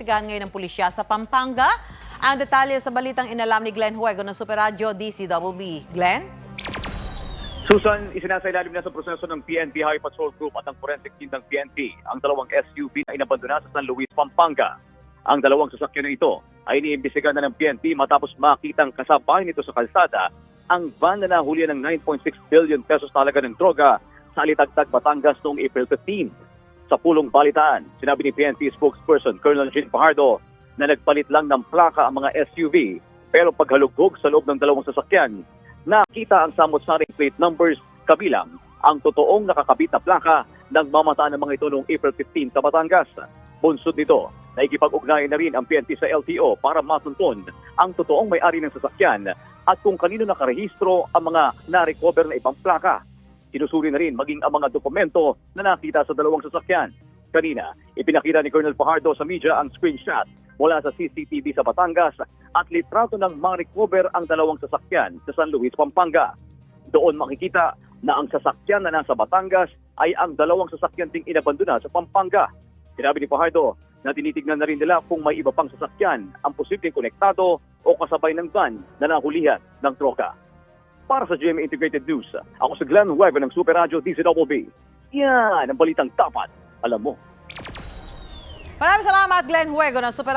Investigahan ngayon ng pulisya sa Pampanga. Ang detalye sa balitang inalam ni Glenn Huego ng Super Radio DCWB. Glenn? Susan, isinasailalim na sa proseso ng PNP High Patrol Group at ang forensic team ng PNP ang dalawang SUV na inabandona sa San Luis, Pampanga. Ang dalawang sasakyan na ito ay iniimbestigahan na ng PNP matapos makitang kasabay nito sa kalsada ang van na nahuli ng 9.6 billion pesos talaga ng droga sa Alitagtag, Batangas noong April 15. Sa pulong balitaan, sinabi ni PNP spokesperson Colonel Jean Fajardo na nagpalit lang ng plaka ang mga SUV pero paghalugog sa loob ng dalawang sasakyan, nakita ang samot-saring plate numbers kabilang ang totoong nakakabit na plaka ng mamataan ng mga ito noong April 15 sa Batangas. Bunsod nito, naikipag-ugnayan na rin ang PNP sa LTO para matunton ang totoong may-ari ng sasakyan at kung kanino nakarehistro ang mga na-recover na ibang plaka. Sinusuri na rin maging ang mga dokumento na nakita sa dalawang sasakyan. Kanina, ipinakita ni Colonel Fajardo sa media ang screenshot mula sa CCTV sa Batangas at litrato ng ma-recover ang dalawang sasakyan sa San Luis, Pampanga. Doon makikita na ang sasakyan na nasa Batangas ay ang dalawang sasakyan ding inabandona sa Pampanga. Sinabi ni Fajardo na tinitignan na rin nila kung may iba pang sasakyan ang posibleng konektado o kasabay ng van na nahulihan ng troka. Para sa GMA Integrated News, ako si Glenn Huevo ng Super Radio DCWB. Yan ang balitang dapat alam mo. Maraming salamat, Glenn Huego ng Super